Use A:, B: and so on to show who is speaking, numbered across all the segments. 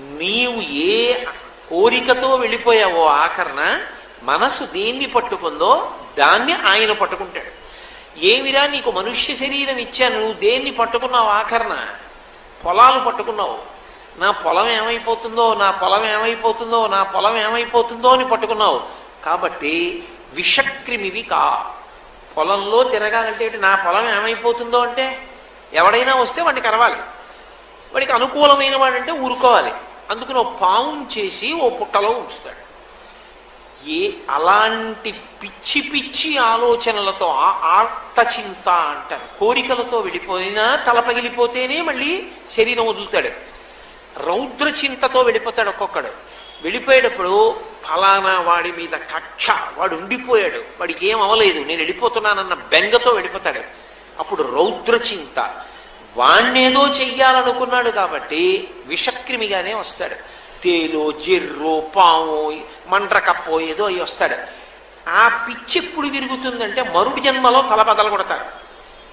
A: నీవు ఏ కోరికతో వెళ్ళిపోయావో ఆఖరణ మనసు దేన్ని పట్టుకుందో దాన్ని ఆయన పట్టుకుంటాడు. ఏమిరా నీకు మనుష్య శరీరం ఇచ్చాను నువ్వు దేన్ని పట్టుకున్నావు ఆఖరణ? పొలాలు పట్టుకున్నావు. నా పొలం ఏమైపోతుందో నా పొలం ఏమైపోతుందో నా పొలం ఏమైపోతుందో అని పట్టుకున్నావు. కాబట్టి విషక్రిమివి కా. పొలంలో తిరగాలంటే ఏంటి? నా పొలం ఏమైపోతుందో అంటే ఎవడైనా వస్తే వాడిని కరవాలి. వాడికి అనుకూలమైన వాడంటే ఊరుకోవాలి. అందుకని ఓ పావును చేసి ఓ పుట్టలో ఉంచుతాడు. ఏ అలాంటి పిచ్చి పిచ్చి ఆలోచనలతో ఆ ఆర్తచింత అంటారు. కోరికలతో వెళ్ళిపోయినా తల పగిలిపోతేనే మళ్ళీ శరీరం వదులుతాడు. రౌద్ర చింతతో వెళ్ళిపోతాడు ఒక్కొక్కడు. వెళ్ళిపోయేటప్పుడు ఫలానా వాడి మీద కక్ష వాడు ఉండిపోయాడు వాడికి ఏం అవ్వలేదు నేను వెళ్ళిపోతున్నానన్న బెంగతో వెళ్ళిపోతాడు. అప్పుడు రౌద్ర చింత వాణ్ణేదో చెయ్యాలనుకున్నాడు కాబట్టి విషక్రిమిగానే వస్తాడు. తేలో జిర్రో పాము మండ్రకప్పో ఏదో అయి వస్తాడు. ఆ పిచ్చి ఎప్పుడు విరుగుతుందంటే మరుడు జన్మలో తల బదల కొడతారు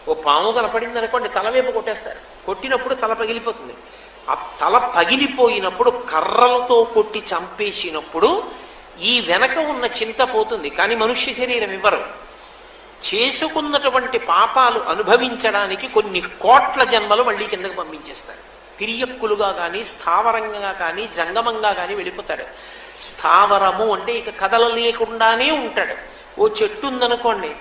A: ఓ పాము కనపడింది అనుకోండి తల వైపు కొట్టేస్తారు. కొట్టినప్పుడు తల పగిలిపోతుంది. ఆ తల పగిలిపోయినప్పుడు కర్రలతో కొట్టి చంపేసినప్పుడు ఈ వెనక ఉన్న చింత పోతుంది. కానీ మనుష్య శరీరం ఇవ్వరు. చేసుకున్నటువంటి పాపాలు అనుభవించడానికి కొన్ని కోట్ల జన్మలు మళ్ళీ కిందకు పంపించేస్తారు. తిరియక్కులుగా కానీ స్థావరంగా కానీ జంగమంగా కానీ వెళ్ళిపోతాడు. స్థావరము అంటే ఇక కదలలేకుండానే ఉంటాడు. ఓ చెట్టు ఉందనుకోండి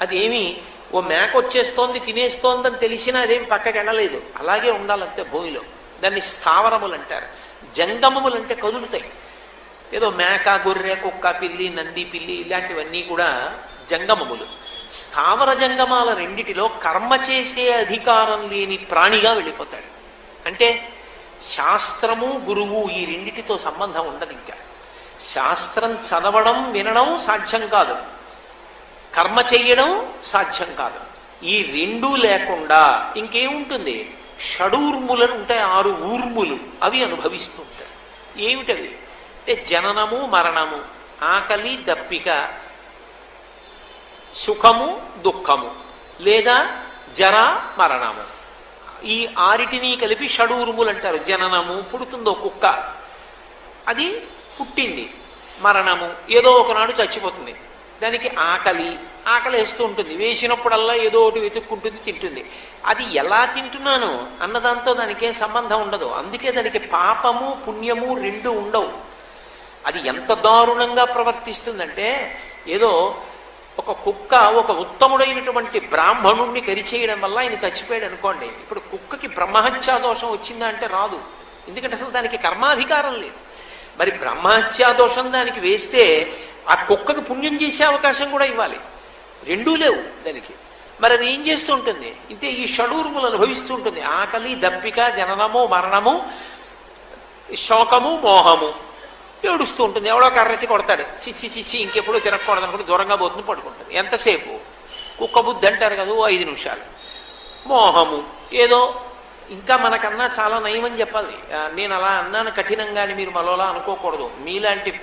A: అదేమి ఓ మేక వచ్చేస్తోంది తినేస్తోందని తెలిసినా అదేమి పక్కకి వెళ్ళలేదు అలాగే ఉండాలంతే భూమిలో. దాన్ని స్థావరములు అంటారు జంగమములు అంటే కదులుతాయి. ఏదో మేక గొర్రె కుక్క పిల్లి నంది పిల్లి ఇలాంటివన్నీ కూడా జంగమములు. స్థావర జంగమాల రెండిటిలో కర్మ చేసే అధికారం లేని ప్రాణిగా వెళ్ళిపోతాడు. అంటే శాస్త్రము గురువు ఈ రెండిటితో సంబంధం ఉండదు ఇంకా. శాస్త్రం చదవడం వినడం సాధ్యం కాదు. కర్మ చెయ్యడం సాధ్యం కాదు. ఈ రెండూ లేకుండా ఇంకేముంటుంది? షడూర్ములను ఉంటాయి ఆరు ఊర్ములు. అవి అనుభవిస్తూ ఉంటాయి. ఏమిటవి? అంటే జననము మరణము. ఆకలి దప్పిక. సుఖము దుఃఖము లేదా జర మరణము. ఈ ఆరిటిని కలిపి షడూరుములు అంటారు. జననము పుడుతుందో కుక్క. అది పుట్టింది. మరణము. ఏదో ఒకనాడు చచ్చిపోతుంది. దానికి ఆకలి. ఆకలి వేస్తూ ఉంటుంది. వేసినప్పుడల్లా ఏదో ఒకటి వెతుక్కుంటుంది తింటుంది. అది ఎలా తింటున్నాను అన్నదాంతో దానికే సంబంధం ఉండదు. అందుకే దానికి పాపము పుణ్యము రెండు ఉండవు. అది ఎంత దారుణంగా ప్రవర్తిస్తుందంటే ఏదో ఒక కుక్క ఒక ఉత్తముడైనటువంటి బ్రాహ్మణుణ్ణి కరిచేయడం వల్ల ఆయన చచ్చిపోయాడు అనుకోండి. ఇప్పుడు కుక్కకి బ్రహ్మహత్యా దోషం వచ్చిందా అంటే రాదు. ఎందుకంటే అసలు దానికి కర్మాధికారం లేదు. మరి బ్రహ్మహత్యా దోషం దానికి వేస్తే ఆ కుక్కకి పుణ్యం చేసే అవకాశం కూడా ఇవ్వాలి. రెండూ లేవు దానికి. మరి అది ఏం చేస్తూ ఉంటుంది? ఇంతే ఈ షడూర్ములు అనుభవిస్తూ ఉంటుంది. ఆకలి దప్పిక జననము మరణము శోకము మోహము. ఏడుస్తూ ఉంటుంది. ఎవడో కర్రెట్టి కొడతాడు. చిచ్చి చిచ్చి ఇంకెప్పుడు తినకూడదు అనుకుంటే దూరంగా పోతుంది పడుకుంటుంది. ఎంతసేపు? కుక్క బుద్ధి అంటారు కదా ఓ ఐదు నిమిషాలు. మోహము. ఏదో ఇంకా మనకన్నా చాలా నయమని చెప్పాలి. నేను అలా అన్నాను కఠినంగాని మీరు మరోలా అనుకోకూడదు. మీలాంటి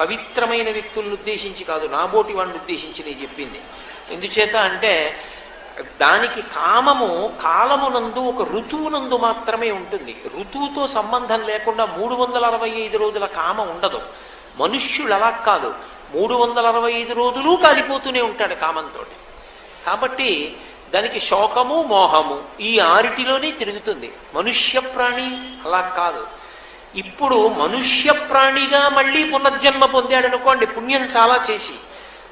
A: పవిత్రమైన వ్యక్తులను ఉద్దేశించి కాదు నాబోటి వాడిని ఉద్దేశించి నేను చెప్పింది. ఎందుచేత అంటే దానికి కామము కాలమునందు ఒక ఋతువునందు మాత్రమే ఉంటుంది. ఋతువుతో సంబంధం లేకుండా మూడు వందల అరవై ఐదు రోజుల కామ ఉండదు. మనుష్యుడు అలా కాదు. మూడు వందల అరవై ఐదు రోజులు కాలిపోతూనే ఉంటాడు కామంతో కాబట్టి దానికి శోకము మోహము ఈ ఆరిటిలోనే తిరుగుతుంది. మనుష్య ప్రాణి అలా కాదు. ఇప్పుడు మనుష్య ప్రాణిగా మళ్ళీ పునర్జన్మ పొందాడు అనుకోండి పుణ్యం చాలా చేసి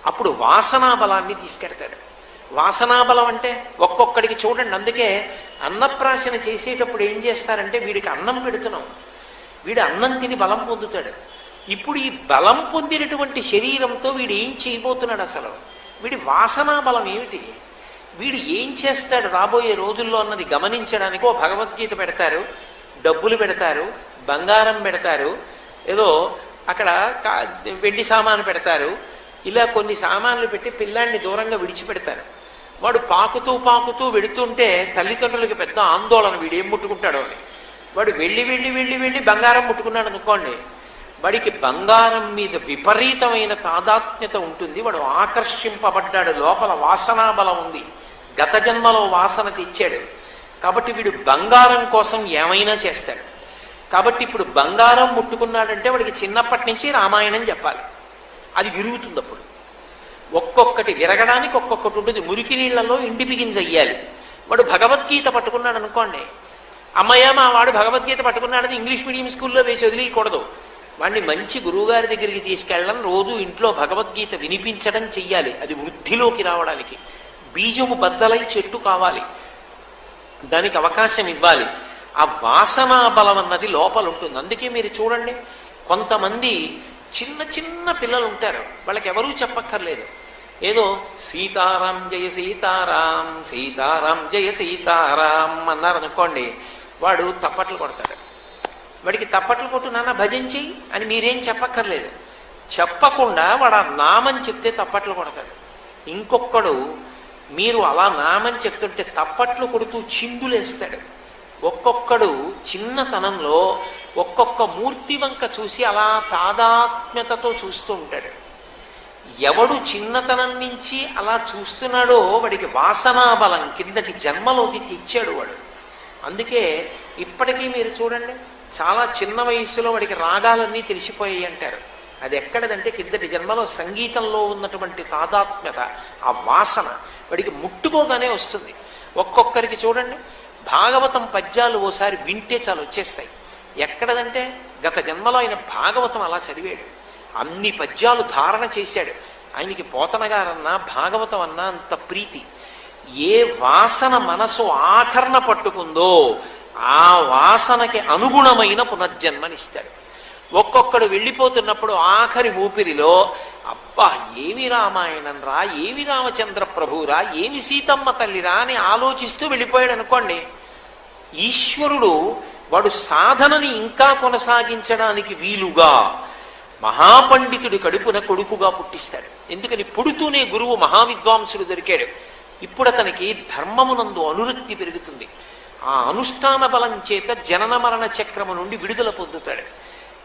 A: అప్పుడు వాసనా బలాన్ని తీసుకెడతాడు. వాసనా బలం అంటే ఒక్కొక్కడికి చూడండి. అందుకే అన్నప్రాశన చేసేటప్పుడు ఏం చేస్తారంటే వీడికి అన్నం పెడుతున్నాం. వీడు అన్నం తిని బలం పొందుతాడు. ఇప్పుడు ఈ బలం పొందినటువంటి శరీరంతో వీడు ఏం చేయబోతున్నాడు అసలు? వీడి వాసనా బలం ఏమిటి? వీడు ఏం చేస్తాడు రాబోయే రోజుల్లో అన్నది గమనించడానికి ఓ భగవద్గీత పెడతారు. డబ్బులు పెడతారు బంగారం పెడతారు ఏదో అక్కడ వెండి సామాను పెడతారు. ఇలా కొన్ని సామాన్లు పెట్టి పిల్లాన్ని దూరంగా విడిచిపెడతారు. వాడు పాకుతూ పాకుతూ వెడుతుంటే తల్లిదండ్రులకి పెద్ద ఆందోళన. వీడు ఏం ముట్టుకుంటాడో అని. వాడు వెళ్ళి వెళ్ళి వెళ్ళి వెళ్ళి బంగారం ముట్టుకున్నాడు అనుకోండి. వాడికి బంగారం మీద విపరీతమైన తాదాత్మ్యత ఉంటుంది. వాడు ఆకర్షింపబడ్డాడు. లోపల వాసనా బలం ఉంది. గత జన్మలో వాసన తెచ్చాడు కాబట్టి వీడు బంగారం కోసం ఏమైనా చేస్తాడు. కాబట్టి ఇప్పుడు బంగారం ముట్టుకున్నాడంటే వాడికి చిన్నప్పటి నుంచి రామాయణం చెప్పాలి. అది విరుగుతుంది అప్పుడు. ఒక్కొక్కటి విరగడానికి ఒక్కొక్కటి ఉంటుంది. మురికి నీళ్ళలో ఇండి బిగింజయ్యాలి. వాడు భగవద్గీత పట్టుకున్నాడు అనుకోండి. అమ్మయ్య మా వాడు భగవద్గీత పట్టుకున్నాడని ఇంగ్లీష్ మీడియం స్కూల్లో వేసి వదిలేయకూడదు. వాడిని మంచి గురువుగారి దగ్గరికి తీసుకెళ్ళడం రోజు ఇంట్లో భగవద్గీత వినిపించడం చెయ్యాలి. అది వృద్ధిలోకి రావడానికి. బీజము బద్దలై చెట్టు కావాలి. దానికి అవకాశం ఇవ్వాలి. ఆ వాసనా బలం అన్నది లోపల ఉంటుంది అందుకే మీరు చూడండి కొంతమంది చిన్న చిన్న పిల్లలు ఉంటారు. వాళ్ళకి ఎవరూ చెప్పక్కర్లేదు. ఏదో సీతారాం జయ సీతారాం సీతారాం జయ సీతారాం అన్నారు అనుకోండి వాడు తప్పట్లు కొడతాడు. వాడికి తప్పట్లు కొట్టు నాన్న భజించి అని మీరేం చెప్పక్కర్లేదు. చెప్పకుండా వాడు ఆ నామని చెప్తే తప్పట్లు కొడతాడు. ఇంకొక్కడు మీరు అలా నామని చెప్తుంటే తప్పట్లు కొడుతూ చిందులేస్తాడు. ఒక్కొక్కడు చిన్నతనంలో ఒక్కొక్క మూర్తి వంక చూసి అలా తాదాత్మ్యతతో చూస్తూ ఉంటాడు. ఎవడు చిన్నతనం నుంచి అలా చూస్తున్నాడో వాడికి వాసనా బలం కిందటి జన్మలోకి తెచ్చాడు వాడు. అందుకే ఇప్పటికీ మీరు చూడండి చాలా చిన్న వయసులో వాడికి రాగాలన్నీ తెలిసిపోయాయి అంటారు. అది ఎక్కడదంటే కిందటి జన్మలో సంగీతంలో ఉన్నటువంటి తాదాత్మ్యత ఆ వాసన వాడికి ముట్టుకోగానే వస్తుంది. ఒక్కొక్కరికి చూడండి భాగవతం పద్యాలు ఓసారి వింటే చాలు వచ్చేస్తాయి. ఎక్కడదంటే గత జన్మలో ఆయన భాగవతం అలా చదివాడు. అన్ని పద్యాలు ధారణ చేశాడు. ఆయనకి పోతనగారన్నా భాగవతం అన్నా అంత ప్రీతి. ఏ వాసన మనసు ఆకరణ పట్టుకుందో ఆ వాసనకి అనుగుణమైన పునర్జన్మనిస్తాడు. ఒక్కొక్కడు వెళ్ళిపోతున్నప్పుడు ఆఖరి ఊపిరిలో అబ్బా ఏమి రామాయణం రా ఏమి రామచంద్ర ప్రభురా ఏమి సీతమ్మ తల్లిరా అని ఆలోచిస్తూ వెళ్ళిపోయాడు అనుకోండి. ఈశ్వరుడు వాడు సాధనని ఇంకా కొనసాగించడానికి వీలుగా మహాపండితుడి కడుపున కొడుకుగా పుట్టిస్తాడు. ఎందుకని పుడుతూనే గురువు మహావిద్వాంసుడు దొరికాడు. ఇప్పుడు అతనికి ధర్మమునందు అనురక్తి పెరుగుతుంది. ఆ అనుష్ఠాన బలం చేత జనన మరణ చక్రము నుండి విడుదల పొందుతాడు.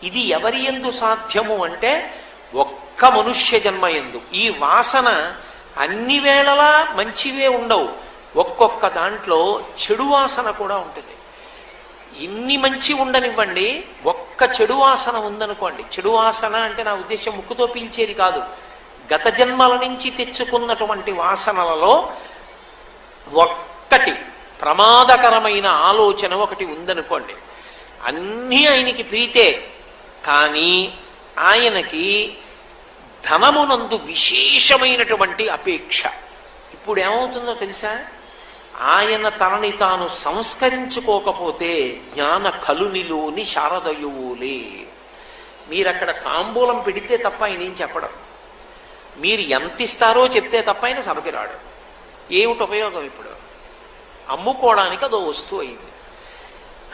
A: ఇది ఎవరి ఎందు సాధ్యము అంటే ఒక్క మనుష్య జన్మ ఎందు ఈ వాసన అన్ని వేళలా మంచివే ఉండవు. ఒక్కొక్క దాంట్లో చెడు వాసన కూడా ఉంటుంది. ఇన్ని మంచి ఉండనివ్వండి ఒక్క చెడు వాసన ఉందనుకోండి. చెడు వాసన అంటే నా ఉద్దేశం ముక్కుతో పీల్చేది కాదు. గత జన్మల నుంచి తెచ్చుకున్నటువంటి వాసనలలో ఒక్కటి ప్రమాదకరమైన ఆలోచన ఒకటి ఉందనుకోండి. అన్నీ ఆయనకి ప్రీతే కానీ ఆయనకి ధనమునందు విశేషమైనటువంటి అపేక్ష. ఇప్పుడు ఏమవుతుందో తెలుసా? ఆయన తనని తాను సంస్కరించుకోకపోతే జ్ఞాన కలునిలోని శారదయువులే. మీరక్కడ తాంబూలం పెడితే తప్ప ఆయన ఏం చెప్పడం? మీరు ఎంత ఇస్తారో చెప్తే తప్ప ఆయన సభకి రాడు. ఏమిటి ఉపయోగం ఇప్పుడు? అమ్ముకోవడానికి అదో వస్తువు అయింది.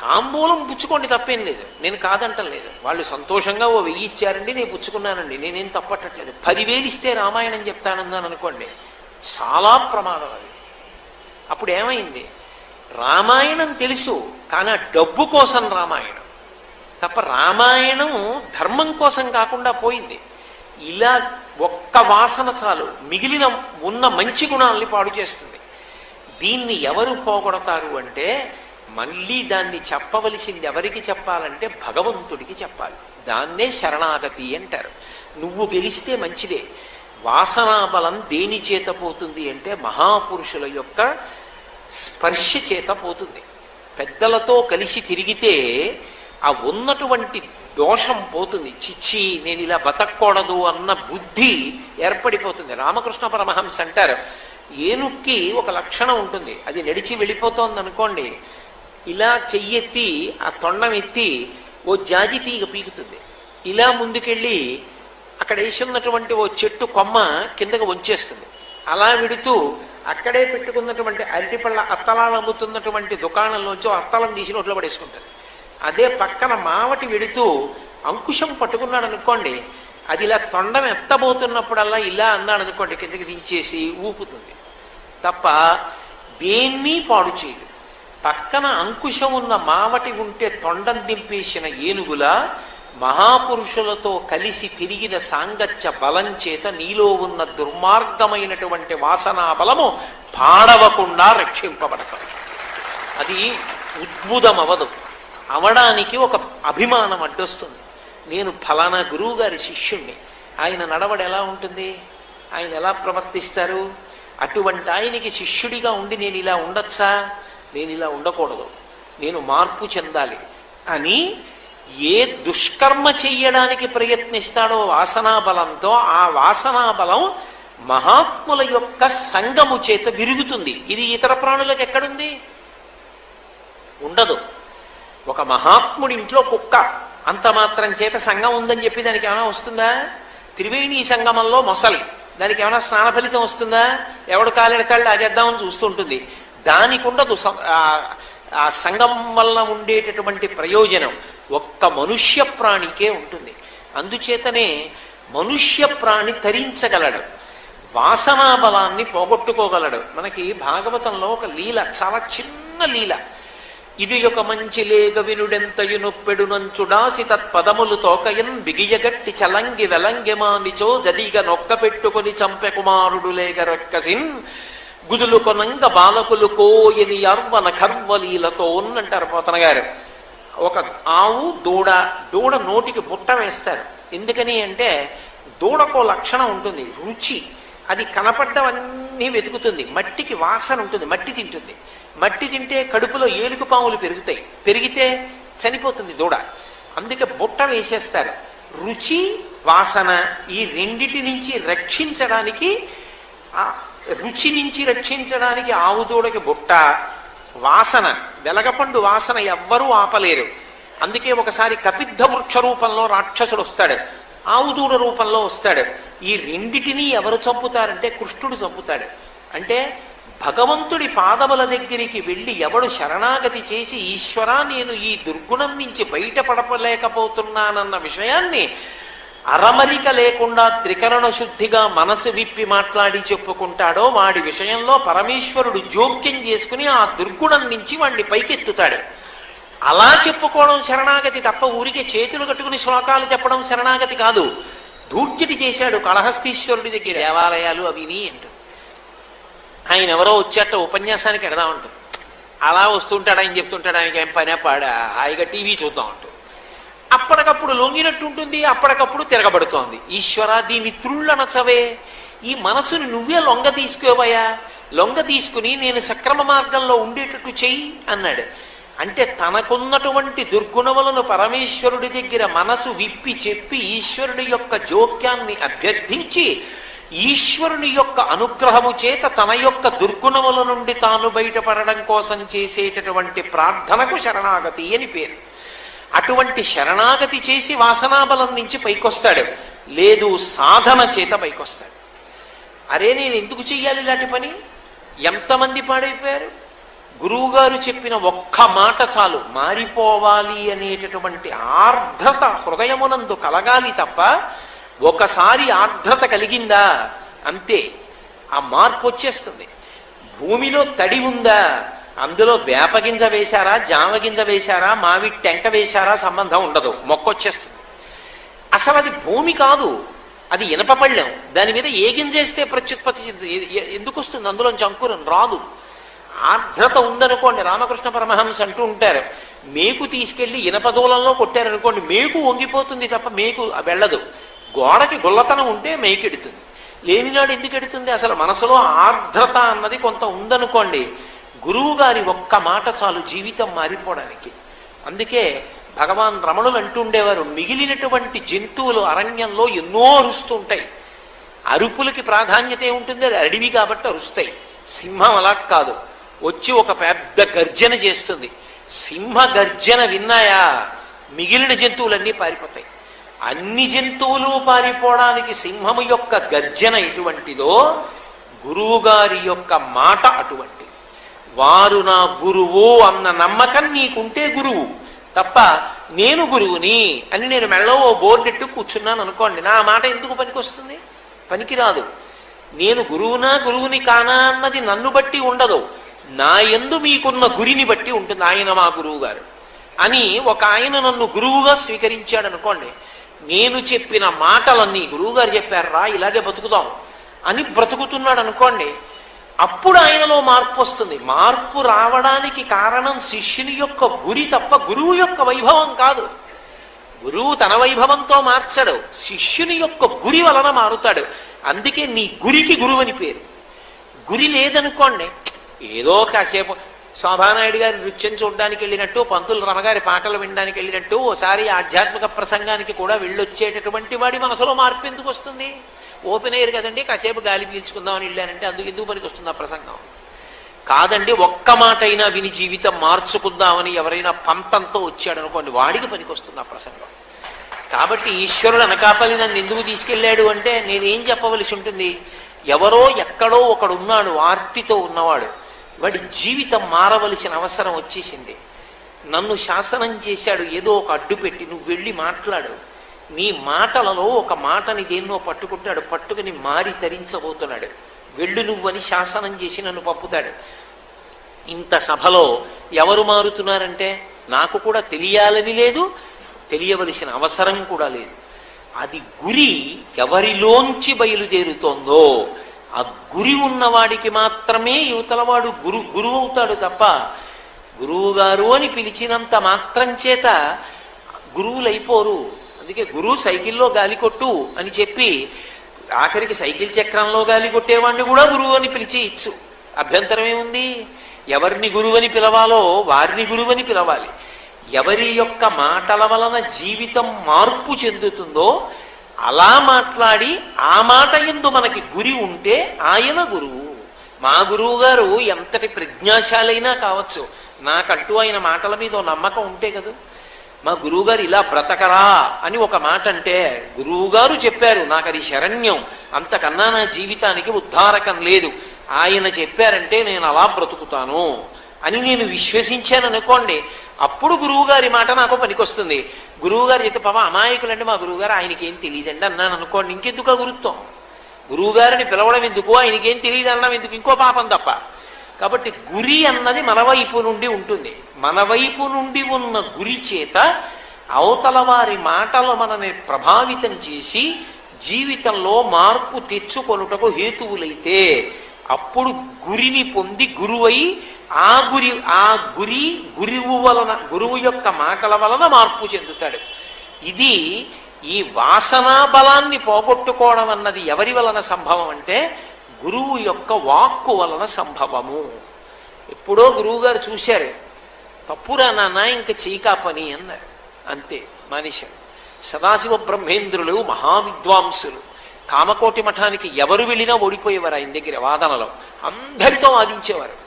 A: తాంబూలం పుచ్చుకోండి తప్పేం లేదు. నేను కాదంటం లేదు. వాళ్ళు సంతోషంగా ఓ వెయ్యి ఇచ్చారండి నేను పుచ్చుకున్నానండి. నేనేం తప్పట్టట్లేదు. పదివేలు ఇస్తే రామాయణం చెప్తానన్నాను అనుకోండి. చాలా ప్రమాదం అది. అప్పుడు ఏమైంది రామాయణం తెలుసు కానీ ఆ డబ్బు కోసం రామాయణం. తప్ప రామాయణం ధర్మం కోసం కాకుండా పోయింది. ఇలా ఒక్క వాసన చాలు. మిగిలిన ఉన్న మంచి గుణాలని పాడు చేస్తుంది. దీన్ని ఎవరు పోగొడతారు అంటే మళ్ళీ దాన్ని చెప్పవలసింది ఎవరికి చెప్పాలంటే భగవంతుడికి చెప్పాలి. దాన్నే శరణాగతి అంటారు. నువ్వు గెలిస్తే మంచిదే. వాసనా బలం దేని చేత పోతుంది అంటే మహాపురుషుల యొక్క స్పర్శ చేత పోతుంది. పెద్దలతో కలిసి తిరిగితే ఆ ఉన్నటువంటి దోషం పోతుంది. చిచ్చి నేను ఇలా బతకూడదు అన్న బుద్ధి ఏర్పడిపోతుంది. రామకృష్ణ పరమహంస అంటారు ఏనుక్కి ఒక లక్షణం ఉంటుంది. అది నడిచి వెళ్ళిపోతోంది అనుకోండి ఇలా చెయ్యెత్తి ఆ తొండం ఎత్తి ఓ జాజి తీగ పీకుతుంది. ఇలా ముందుకెళ్ళి అక్కడ వేసి ఉన్నటువంటి ఓ చెట్టు కొమ్మ కిందకు వంచేస్తుంది. అలా విడుతూ అక్కడే పెట్టుకున్నటువంటి అరటిపళ్ళ అత్తలాలు అమ్ముతున్నటువంటి దుకాణంలోంచి అత్తలం తీసి నోట్లో పడేసుకుంటుంది అదే పక్కన మావటి వెడుతూ అంకుశం పట్టుకున్నాడు అనుకోండి అది ఇలా తొండం ఎత్తబోతున్నప్పుడల్లా ఇలా అన్నాడు అనుకోండి కిందకి దించేసి ఊపుతుంది. తప్ప దేన్ని పాడు చేయదు పక్కన అంకుశం ఉన్న మావటి ఉంటే తొండం దింపేసిన ఏనుగులా మహాపురుషులతో కలిసి తిరిగిన సాంగత్య బలం చేత నీలో ఉన్న దుర్మార్గమైనటువంటి వాసనా బలము పాడవకుండా రక్షింపబడతాం. అది ఉద్భుతం అవదు అవడానికి ఒక అభిమానం అడ్డొస్తుంది. నేను ఫలానా గురువు గారి శిష్యుణ్ణి. ఆయన నడవడ ఎలా ఉంటుంది? ఆయన ఎలా ప్రవర్తిస్తారు? అటువంటి ఆయనకి శిష్యుడిగా ఉండి నేను ఇలా ఉండొచ్చా? నేను ఇలా ఉండకూడదు. నేను మార్పు చెందాలి. అని ఏ దుష్కర్మ చెయ్యడానికి ప్రయత్నిస్తాడో వాసనా బలంతో ఆ వాసనా బలం మహాత్ముల యొక్క సంగము చేత విరుగుతుంది. ఇది ఇతర ప్రాణులకు ఎక్కడుంది? ఉండదు. ఒక మహాత్ముడి ఇంట్లో కుక్క అంత మాత్రం చేత సంఘం ఉందని చెప్పి దానికి ఏమైనా వస్తుందా? త్రివేణి సంగమంలో మొసలి దానికి ఏమైనా స్నాన ఫలితం వస్తుందా? ఎవడు కాలెడతాళ్ళు అదేద్దామని చూస్తుంటుంది దానికి ఉండదు సం- ఆ- ఆ సంఘం వల్ల ఉండేటటువంటి ప్రయోజనం. ఒక్క మనుష్య ప్రాణికే ఉంటుంది. అందుచేతనే మనుష్య ప్రాణి తరించగలడు. వాసనా బలాన్ని పోగొట్టుకోగలడు. మనకి భాగవతంలో ఒక లీల చాలా చిన్న లీల. ఇది ఒక మంచి లేగ వినుడెంతయు నొప్పెడునంచుడాసి తత్పదములు తోకయన్ బిగియగట్టి చలంగి వెలంగెమానిచో జదిగ నొక్క పెట్టుకుని చంపె కుమారుడు లేగ రక్కసిన్ గుదులు కొనంగ బాలకులు కోయని అర్వన కర్వలీలతో అంటారు పోతన గారు ఒక ఆవు దూడ దూడ నోటికి బుట్ట వేస్తారు. ఎందుకని అంటే దూడకో లక్షణం ఉంటుంది రుచి. అది కనపడ్డవన్నీ వెతుకుతుంది. మట్టికి వాసన ఉంటుంది మట్టి తింటుంది. మట్టి తింటే కడుపులో ఏలుగు పాములు పెరుగుతాయి. పెరిగితే చనిపోతుంది దూడ. అందుకే బుట్ట వేసేస్తారు. రుచి వాసన ఈ రెండిటి నుంచి రక్షించడానికి రుచి నుంచి రక్షించడానికి ఆవు దూడకి బుట్ట వాసన వెలగపండు వాసన ఎవ్వరూ ఆపలేరు. అందుకే ఒకసారి కపిద్ధ వృక్ష రూపంలో రాక్షసుడు వస్తాడు. ఆవుదూడ రూపంలో వస్తాడు. ఈ రెండిటిని ఎవరు చంపుతారంటే కృష్ణుడు చంపుతాడు. అంటే భగవంతుడి పాదముల దగ్గరికి వెళ్ళి ఎవడు శరణాగతి చేసి ఈశ్వరా నేను ఈ దుర్గుణం నుంచి బయటపడపలేకపోతున్నానన్న విషయాన్ని అరమరిక లేకుండా త్రికరణ శుద్ధిగా మనసు విప్పి మాట్లాడి చెప్పుకుంటాడో వాడి విషయంలో పరమేశ్వరుడు జోక్యం చేసుకుని ఆ దుర్గుణం నుంచి వాడిని పైకెత్తుతాడు. అలా చెప్పుకోవడం శరణాగతి తప్ప ఊరికే చేతులు కట్టుకుని శ్లోకాలు చెప్పడం శరణాగతి కాదు. ధూర్జటి చేశాడు కళహస్తీశ్వరుడి దగ్గర. దేవాలయాలు అవిని అంటూ ఆయన ఎవరో వచ్చేట ఉపన్యాసానికి ఎడదామంటారు అలా వస్తుంటాడు ఆయన చెప్తుంటాడు ఆయనకి ఏం పనే పాడా? హాయిగా టీవీ చూద్దాం అంటూ అప్పటికప్పుడు లొంగినట్టు ఉంటుంది అప్పటికప్పుడు తిరగబడుతోంది. ఈశ్వర దీన్ని త్రుళ్ళనచవే ఈ మనసుని నువ్వే లొంగ తీసుకోవయా లొంగ తీసుకుని నేను సక్రమ మార్గంలో ఉండేటట్టు చెయ్యి అన్నాడు. అంటే తనకున్నటువంటి దుర్గుణములను పరమేశ్వరుడి దగ్గర మనసు విప్పి చెప్పి ఈశ్వరుడి యొక్క జోక్యాన్ని అభ్యర్థించి ఈశ్వరుని యొక్క అనుగ్రహము చేత తన యొక్క దుర్గుణముల నుండి తాను బయటపడడం కోసం చేసేటటువంటి ప్రార్థనకు శరణాగతి అని పేరు. అటువంటి శరణాగతి చేసి వాసనాబలం నుంచి పైకొస్తాడు. లేదు సాధన చేత పైకొస్తాడు. అరే నేను ఎందుకు చెయ్యాలి ఇలాంటి పని? ఎంతమంది పాడైపోయారు? గురువుగారు చెప్పిన ఒక్క మాట చాలు. మారిపోవాలి అనేటటువంటి ఆర్ధత హృదయమునందు కలగాలి తప్ప ఒకసారి ఆర్ద్రత కలిగిందా? అంతే. ఆ మార్పు వచ్చేస్తుంది. భూమిలో తడి ఉందా? అందులో వేపగింజ వేశారా జామగింజ వేశారా మావి టెంక వేశారా సంబంధం ఉండదు. మొక్క వచ్చేస్తుంది అసలు అది భూమి కాదు అది ఇనపపళ్ళెం దాని మీద ఏ గింజేస్తే ప్రత్యుత్పత్తి ఎందుకు వస్తుంది? అందులోంచి అంకురం రాదు. ఆర్ద్రత ఉందనుకోండి రామకృష్ణ పరమహంస అంటూ ఉంటారు. మేకు తీసుకెళ్ళి ఇనపదూలంలో కొట్టారనుకోండి మేకు వంగిపోతుంది తప్ప మేకు వెళ్ళదు. గోడకి గుల్లతనం ఉంటే మేకెడుతుంది లేనినాడు ఎందుకు ఎడుతుంది? అసలు మనసులో ఆర్ద్రత అన్నది కొంత ఉందనుకోండి గురువు గారి ఒక్క మాట చాలు జీవితం మారిపోవడానికి. అందుకే భగవాన్ రమణులు అంటుండేవారు మిగిలినటువంటి జంతువులు అరణ్యంలో ఎన్నో అరుస్తుంటాయి అరుపులకి ప్రాధాన్యత ఏముంటుంది? అది అడవి కాబట్టి అరుస్తాయి. సింహం అలా కాదు. వచ్చి ఒక పెద్ద గర్జన చేస్తుంది. సింహ గర్జన విన్నాయా? మిగిలిన జంతువులన్నీ పారిపోతాయి. అన్ని జంతువులు పారిపోవడానికి సింహము యొక్క గర్జన ఎటువంటిదో గురువుగారి యొక్క మాట అటువంటి. వారు నా గురువు అన్న నమ్మకం నీకుంటే గురువు. తప్ప నేను గురువుని అని నేను మెళ్ళో ఓ బోర్డెట్టు కూర్చున్నాను అనుకోండి నా మాట ఎందుకు పనికొస్తుంది? పనికిరాదు. నేను గురువునా గురువుని కానా అన్నది నన్ను బట్టి ఉండదు. నా ఎందు మీకున్న గురిని బట్టి ఉంటుంది ఆయన మా గురువు గారు అని ఒక ఆయన నన్ను గురువుగా స్వీకరించాడు అనుకోండి నేను చెప్పిన మాటలన్నీ గురువుగారు చెప్పారు రా ఇలాగే బతుకుదాం అని బ్రతుకుతున్నాడు అనుకోండి అప్పుడు ఆయనలో మార్పు వస్తుంది. మార్పు రావడానికి కారణం శిష్యుని యొక్క గురి తప్ప గురువు యొక్క వైభవం కాదు. గురువు తన వైభవంతో మార్చడు. శిష్యుని యొక్క గురి వలన మారుతాడు. అందుకే నీ గురికి గురువు అని పేరు. గురి లేదనుకోండి ఏదో కాసేపు శోభానాయుడు గారి నృత్యం చూడడానికి వెళ్ళినట్టు పంతులు రమగారి పాటలు వినడానికి వెళ్ళినట్టు ఓసారి ఆధ్యాత్మిక ప్రసంగానికి కూడా వెళ్ళొచ్చేటటువంటి వాడి మనసులో మార్పు ఎందుకు వస్తుంది? ఓపెన్ ఎయిర్ కదండి కాసేపు గాలి పీల్చుకుందామని వెళ్ళానంటే అందుకు ఎందుకు పనికి వస్తుంది ఆ ప్రసంగం? కాదండి ఒక్క మాట అయినా విని జీవితం మార్చుకుందామని ఎవరైనా పంతంతో వచ్చాడు అనుకోండి వాడికి పనికొస్తుంది ఆ ప్రసంగం. కాబట్టి ఈశ్వరుడు అనకాపల్లి నన్ను ఎందుకు తీసుకెళ్ళాడు అంటే నేనేం చెప్పవలసి ఉంటుంది? ఎవరో ఎక్కడో ఒకడున్నాడు ఆర్తితో ఉన్నవాడు. వాడి జీవితం మారవలసిన అవసరం వచ్చేసింది. నన్ను శాసనం చేశాడు ఏదో ఒక అడ్డు పెట్టి నువ్వు వెళ్ళి మాట్లాడు. నీ మాటలలో ఒక మాటని దేన్నో పట్టుకుంటాడు పట్టుకుని మారి తరించబోతున్నాడు. వెళ్ళు నువ్వని శాసనం చేసి నన్ను పంపుతాడు. ఇంత సభలో ఎవరు మారుతున్నారంటే నాకు కూడా తెలియాలని లేదు తెలియవలసిన అవసరం కూడా లేదు. అది గురి ఎవరిలోంచి బయలుదేరుతోందో ఆ గురి ఉన్నవాడికి మాత్రమే యువతలవాడు గురు గురువు అవుతాడు తప్ప గురువు గారు అని పిలిచినంత మాత్రం చేత గురువులైపోరు. అందుకే గురువు సైకిల్లో గాలి కొట్టు అని చెప్పి ఆఖరికి సైకిల్ చక్రంలో గాలి కొట్టేవాడిని కూడా గురువు అని పిలిచి ఇచ్చు. అభ్యంతరం ఏముంది ఎవరిని గురువని పిలవాలో వారిని గురువని పిలవాలి. ఎవరి యొక్క మాటల వలన జీవితం మార్పు చెందుతుందో అలా మాట్లాడి ఆ మాట ఎందు మనకి గురి ఉంటే ఆయన గురువు. మా గురువు గారు ఎంతటి ప్రజ్ఞాశాలైనా కావచ్చు. నాకంటూ ఆయన మాటల మీద నమ్మకం ఉంటే కదా? మా గురువుగారు ఇలా బ్రతకరా అని ఒక మాట అంటే గురువుగారు చెప్పారు నాకు అది శరణ్యం అంతకన్నా నా జీవితానికి ఉద్ధారకం లేదు. ఆయన చెప్పారంటే నేను అలా బ్రతుకుతాను అని నేను విశ్వసించాను అనుకోండి అప్పుడు గురువుగారి మాట నాకు పనికొస్తుంది. గురువుగారు చెప్తే పాప అమాయకులంటే మా గురువుగారు ఆయనకేం ఏం తెలియదండి అన్నాను అనుకోండి ఇంకెందుకు గురుత్వం? గురువుగారిని పిలవడం ఎందుకు? ఆయనకేం తెలియదు అన్నాం ఎందుకు? ఇంకో పాపం తప్ప. కాబట్టి గురి అన్నది మన వైపు నుండి ఉంటుంది. మన వైపు నుండి ఉన్న గురి చేత అవతల వారి మాటలు మనని ప్రభావితం చేసి జీవితంలో మార్పు తెచ్చుకొనుటకు హేతువులైతే అప్పుడు గురిని పొంది గురువై ఆ గురి ఆ గురి గురువు వలన గురువు యొక్క మాటల వలన మార్పు చెందుతాడు. ఇది ఈ వాసనా బలాన్ని పోగొట్టుకోవడం అన్నది ఎవరి వలన సంభవం అంటే గురువు యొక్క వాక్కు వలన సంభవము. ఎప్పుడో గురువు గారు చూశారు తప్పురా నాన్న ఇంక చీకా పని అన్నారు. అంతే మనిషి సదాశివ బ్రహ్మేంద్రులు మహావిద్వాంసులు కామకోటి మఠానికి ఎవరు వెళ్ళినా ఓడిపోయేవారు ఆయన దగ్గర వాదనలో. అందరితో వాదించేవారు.